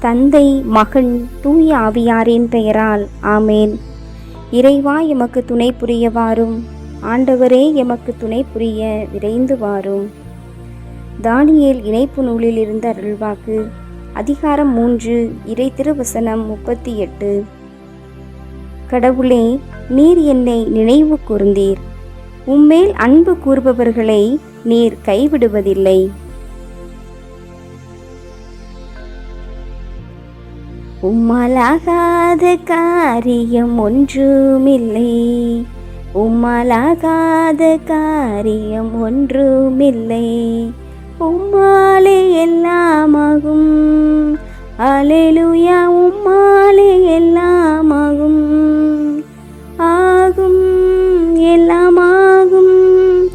தந்தை மகன் தூய ஆவியாரின் பெயரால் ஆமேன். இறைவா எமக்கு துணை புரிய வாரும் ஆண்டவரே எமக்கு துணை புரிய விரைந்து வாரும் தானியேல் இணைப்பு நூலில் இருந்த அருள்வாக்கு அதிகாரம் மூன்று இறை திருவசனம் முப்பத்தி எட்டு கடவுளே நீர் என்னை நினைவு கூர்ந்தீர். உம்மேல் அன்பு கூறுபவர்களை நீர் கைவிடுவதில்லை. உம்மலாகாத காரியம் ஒன்றுமில்லை. உம்மலாகாத காரியம் ஒன்றுமில்லை. உம்மாலே எல்லாமாகும். அலைலுயா உம்மாலே எல்லாமாகும். ஆகும் எல்லாமாகும்.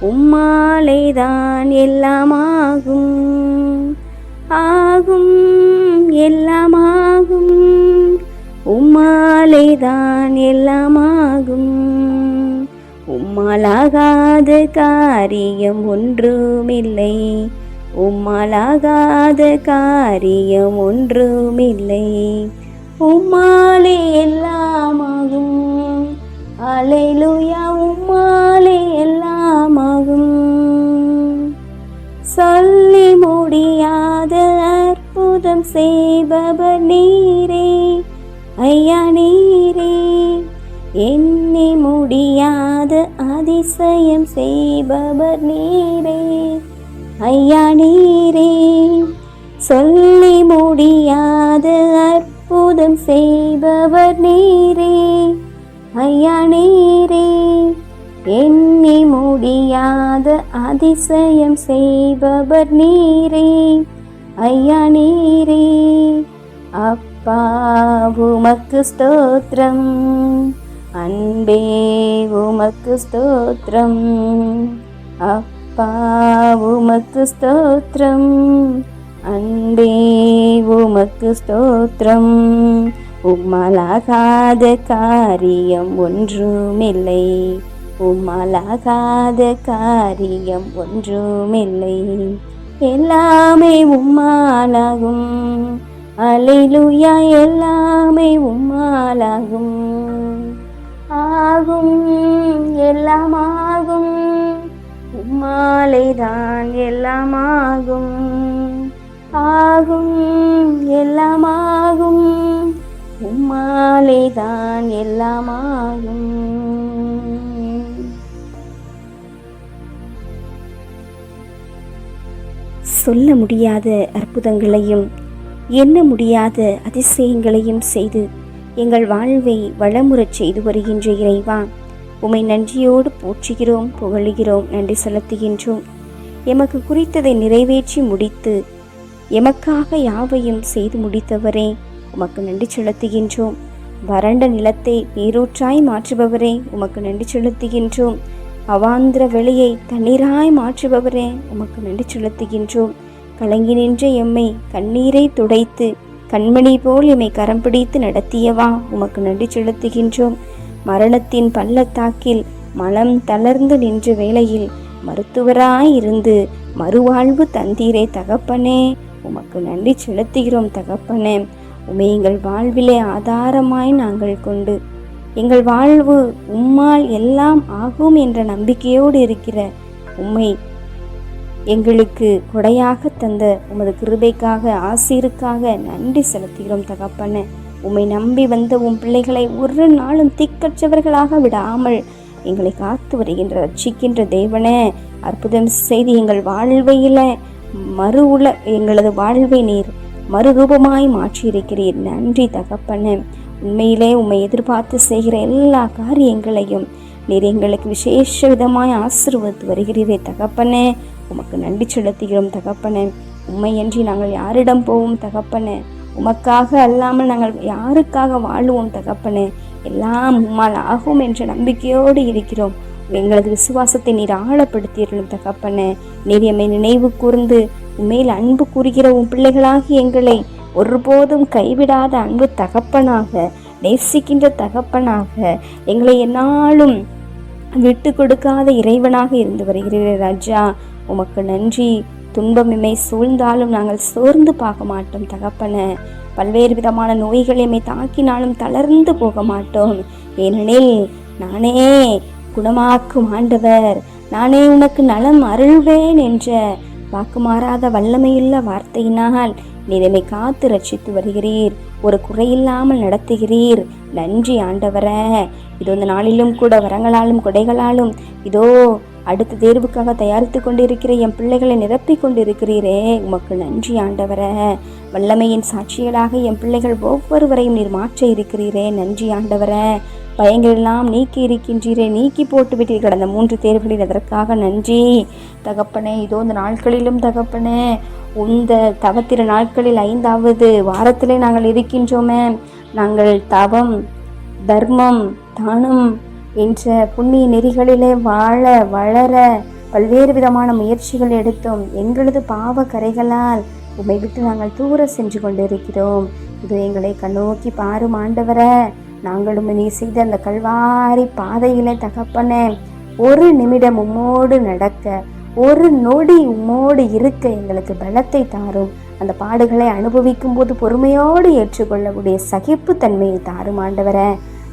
உம்மாலே தான் எல்லாமாகும். ஆகும் எல்லாமாகும். உம்மாலே தான் எல்லாமாகும். உம்மாலாகாத காரியம் ஒன்றுமில்லை. உம்மாலாகாத காரியம் ஒன்றுமில்லை. உம்மாலே எல்லாமாகும். அலையிலுயா உம்மாலே எல்லாமாகும். சொல்லி முடியா சுத்தம் செய்பவர் நீரே. ஐயா நீரே. எண்ணி முடியாத அதிசயம் செய்பவர் நீரே. ஐயா நீரே. சொல்லி முடியாத அற்புதம் செய்பவர் நீரே. ஐயா நீரே. எண்ணி முடியாத அதிசயம் செய்பவர் நீரே. ஐயா நீரே அப்பா உமக்கு ஸ்தோத்திரம். அன்பே உமக்கு ஸ்தோத்திரம். அப்பா உமக்கு ஸ்தோத்திரம். அன்பே உமக்கு ஸ்தோத்திரம். உம்மலாகாத காரியம் ஒன்றுமில்லை. உம்மலாகாத காரியம் ஒன்றுமில்லை. எல்லாமே உம்மாலாகும். அலைலுயா எல்லாமே உம்மாலாகும். ஆகும் எல்லாமாகும். உம்மாலை தான் எல்லாமாகும். ஆகும் எல்லாமாகும். உம்மாலே தான் எல்லாமாகும். சொல்ல முடியாத அற்புதங்களையும் எண்ண முடியாத அதிசயங்களையும் செய்து எங்கள் வாழ்வை வளமுறச் செய்து வருகின்ற இறைவா உமை நன்றியோடு போற்றுகிறோம் புகழுகிறோம் நன்றி செலுத்துகின்றோம். எமக்கு குறித்ததை நிறைவேற்றி முடித்து எமக்காக யாவையும் செய்து முடித்தவரே உமக்கு நன்றி செலுத்துகின்றோம். வறண்ட நிலத்தை நீரூற்றாய் மாற்றுபவரே உமக்கு நன்றி செலுத்துகின்றோம். அவாந்திர வெளியை தண்ணீராய் மாற்றுபவரே உமக்கு நன்றி செலுத்துகின்றோம். கலங்கி நின்ற எம்மை கண்ணீரை துடைத்து கண்மணி போல் எம்மை கரம் பிடித்து நடத்தியவா உமக்கு நன்றி செலுத்துகின்றோம். மரணத்தின் பள்ளத்தாக்கில் மனம் தளர்ந்து நின்ற வேளையில் மருத்துவராய் இருந்து மறுவாழ்வு தந்தீரே தகப்பனே உமக்கு நன்றி செலுத்துகிறோம் தகப்பனே. உமை எங்கள் வாழ்விலே ஆதாரமாய் நாங்கள் கொண்டு எங்கள் வாழ்வு உம்மால் எல்லாம் ஆகும் என்ற நம்பிக்கையோடு இருக்கிற உம்மை எங்களுக்கு கொடையாக தந்த உமது கிருபைக்காக ஆசீருக்காக நன்றி செலுத்துகிறோம் தகப்பன. உம்மை நம்பி வந்த உன் பிள்ளைகளை ஒரு நாளும் திக்கற்றவர்களாக விடாமல் எங்களை காத்து வருகின்ற ரட்சிக்கின்ற தேவனே. அற்புதம் செய்து எங்கள் வாழ்வையில் மறு உல எங்களது வாழ்வை நீர் மறுரூபமாய் மாற்றியிருக்கிறீர். நன்றி தகப்பன. உண்மையிலே உம்மை எதிர்பார்த்து செய்கிற எல்லா காரியங்களையும் நீர் எங்களுக்கு விசேஷ விதமாய் ஆசிர்வதித்து வருகிறீரே தகப்பனே. உமக்கு நன்றி செலுத்துகிறோம் தகப்பனே. உண்மையன்றி நாங்கள் யாரிடம் போவோம் தகப்பனே. உமக்காக அல்லாமல் நாங்கள் யாருக்காக வாழுவோம் தகப்பனே. எல்லாம் உம்மால் ஆகும் என்ற நம்பிக்கையோடு இருக்கிறோம். எங்களது விசுவாசத்தை நீர் ஆழப்படுத்தியிருக்கும் தகப்பனே. நீர் எம்மை நினைவு கூர்ந்து உண்மையில் அன்பு கூறுகிற உன் பிள்ளைகளாகி எங்களை ஒருபோதும் கைவிடாத அன்பு தகப்பனாக நேசிக்கின்ற தகப்பனாக எங்களை என்னாலும் விட்டு கொடுக்காத இறைவனாக இருந்து வருகிறீர் ராஜா. உமக்கு நன்றி. துன்பமிமை சூழ்ந்தாலும் நாங்கள் சோர்ந்து பார்க்க மாட்டோம் தகப்பன. பல்வேறு விதமான நோய்கள் எம்மை தாக்கினாலும் தளர்ந்து போக மாட்டோம். ஏனெனில் நானே குணமாக்கும் ஆண்டவர். நானே உனக்கு நலம் அருள்வேன் என்ற வாக்கு மாறாத வல்லமையுள்ள வார்த்தையினால் நீர் என்னை காத்து ரட்சித்து வருகிறீர். ஒரு குறையில்லாமல் நடத்துகிறீர். நன்றி ஆண்டவரே. இதோ இந்த நாளிலும் கூட வரங்களாலும் கொடைகளாலும் இதோ அடுத்த தேர்வுக்காக தயாரித்து கொண்டிருக்கிற என் பிள்ளைகளை நிரப்பி கொண்டிருக்கிறீரே. உமக்கு நன்றி ஆண்டவர. வல்லமையின் சாட்சிகளாக என் பிள்ளைகள் ஒவ்வொருவரையும் நீர் மாற்ற இருக்கிறீரே. நன்றி ஆண்டவர. பயங்களெல்லாம் நீக்கி இருக்கின்றீரே. நீக்கி போட்டு விட்டீர். கடந்த மூன்று தேர்வுகளில் அதற்காக நன்றி. தகப்பனே இதோ இந்த நாட்களிலும் தகப்பனே இந்த தவத்திர நாட்களில் ஐந்தாவது வாரத்திலே நாங்கள் இருக்கின்றோமே நாங்கள் தவம் தர்மம் தானம் என்ற புண்ணிய நெறிகளிலே வாழ வளர பல்வேறு விதமான முயற்சிகள் எடுத்தோம். எங்களது பாவ கரைகளால் உமை விட்டு நாங்கள் தூர சென்று கொண்டிருக்கிறோம். இது எங்களை கண்ணோக்கி பாரும் ஆண்டவர நாங்களும் நீ செய்த அந்த கல்வாரி பாதையிலே தகப்பன ஒரு நிமிடம் உம்மோடு நடக்க ஒரு நொடி உம்மோடு இருக்க எங்களுக்கு பலத்தை தாரும். அந்த பாடுகளை அனுபவிக்கும் போது பொறுமையோடு ஏற்றுக்கொள்ளக்கூடிய சகிப்பு தன்மையை தாரும் ஆண்டவரே.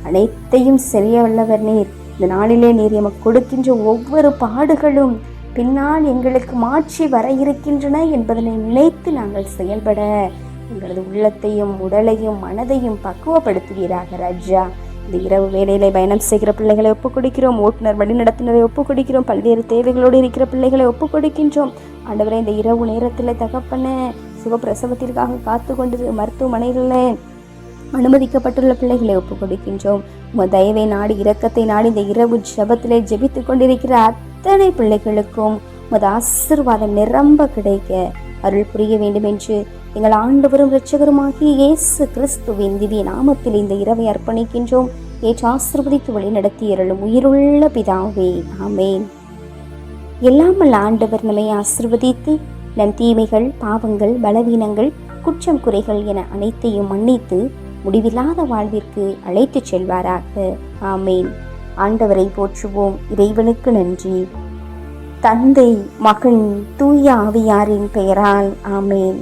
அனைத்தையும் செய்ய வல்லவர் நீர். இந்த நாளிலே நீர் எமக்கு கொடுக்கின்ற ஒவ்வொரு பாடுகளும் பின்னால் எங்களுக்கு மாற்றி வர இருக்கின்றன என்பதனை நினைத்து நாங்கள் செயல்பட. எங்களது உள்ளத்தையும் உடலையும் மனதையும் பக்குவப்படுத்துவீராக ராஜா. இந்த இரவு வேலையில பயணம் செய்கிற பிள்ளைகளை ஒப்புக் கொடுக்கிறோம் ஓட்டுநர் வழிநடத்தினரை ஒப்புக் கொடுக்கிறோம் பல்வேறு தேவைகளோடு இருக்கிற பிள்ளைகளை ஒப்புக் கொடுக்கின்றோம் ஆண்டவரே இந்த இரவு நேரத்தில் தகப்பன சுகப்பிரசவத்திற்காக காத்து கொண்டு மருத்துவமனைகளில் அனுமதிக்கப்பட்டுள்ள பிள்ளைகளை ஒப்புக் கொடுக்கின்றோம் தயவை நாடி இரக்கத்தை நாடி இந்த இரவு ஜபத்திலே ஜெபித்து கொண்டிருக்கிற அத்தனை பிள்ளைகளுக்கும் உமது ஆசிர்வாதம் நிரம்ப கிடைக்க அருள் புரிய வேண்டும் என்று எங்கள் ஆண்டவரும் இரட்சகருமாகிய இயேசு கிறிஸ்துவின் திவ்ய நாமத்தில் இந்த இரவை அர்ப்பணிக்கின்றோம். ஏற்று ஆசிர்வதித்து வழி நடத்தி இரளும் உயிருள்ள பிதாவே ஆமேன். எல்லாமல் ஆண்டவர் நம்மை ஆசிர்வதித்து நம் தீமைகள் பாவங்கள் பலவீனங்கள் குற்றம் குறைகள் என அனைத்தையும் மன்னித்து முடிவில்லாத வாழ்விற்கு அழைத்துச் செல்வாராக ஆமேன். ஆண்டவரை போற்றுவோம். இறைவனுக்கு நன்றி. தந்தை மகன் தூய ஆவியாரின் பெயரால் ஆமேன்.